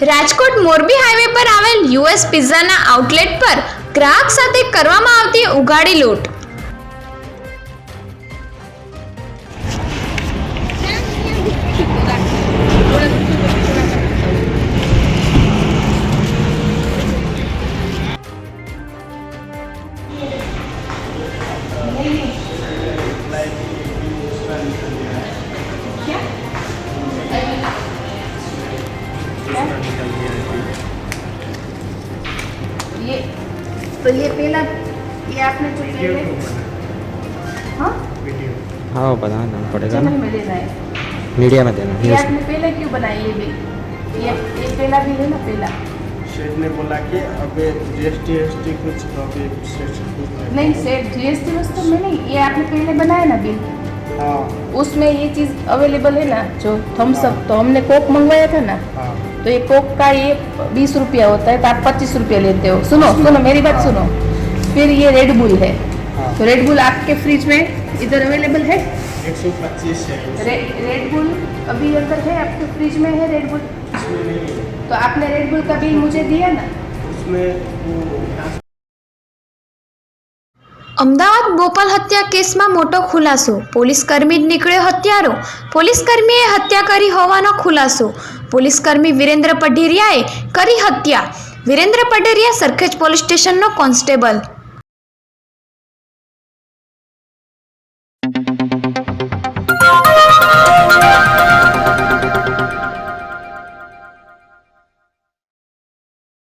Rajkot Morbi highway પર આવેલ US પિઝાના outlet પર ગ્રાહક સાથે કરવામાં આવતી ઉઘાડી લૂંટ. ये तो ये पहला ये आपने जो पहले हाँ? हाँ वो बताना पड़ेगा चैनल ना में देना है। मीडिया में देना ये आपने पहले क्यों बनाया ये भी? ये ये पहला भी है ना पहला? शेठ ने बोला कि अबे जीएसटी एसटी कुछ तो अभी सेठ नहीं सेट जीएसटी वस्तु में नहीं ये आपने पहले बनाया ना बिल? हाँ। उसमें ये चीज़ अवेलेबल है ना जो थम्स अप तो हमने कोक मंगवाया था ना? हाँ तो ये कोक का ये बीस रुपया होता है तो आप पच्चीस रुपया लेते हो। सुनो सुनो मेरी बात सुनो। फिर ये रेड बुल है। हाँ। तो रेड बुल आपके फ्रिज में इधर अवेलेबल है? एक सौ पच्चीस है। रेड बुल अभी अंदर है आपके फ्रिज में है रेड बुल है। तो आपने रेड बुल का बिल मुझे दिया ना? उसमें અમદાવાદ બોપલ હત્યા કેસમાં મોટો ખુલાસો. પોલીસકર્મી જ નીકળ્યો હત્યારો. પોલીસકર્મીએ હત્યા કરી હોવાનો ખુલાસો. પોલીસકર્મી વિરેન્દ્ર પઢેરિયાએ કરી હત્યા. વિરેન્દ્ર પઢેરિયા સરખેજ પોલીસ સ્ટેશનનો કોન્સ્ટેબલ.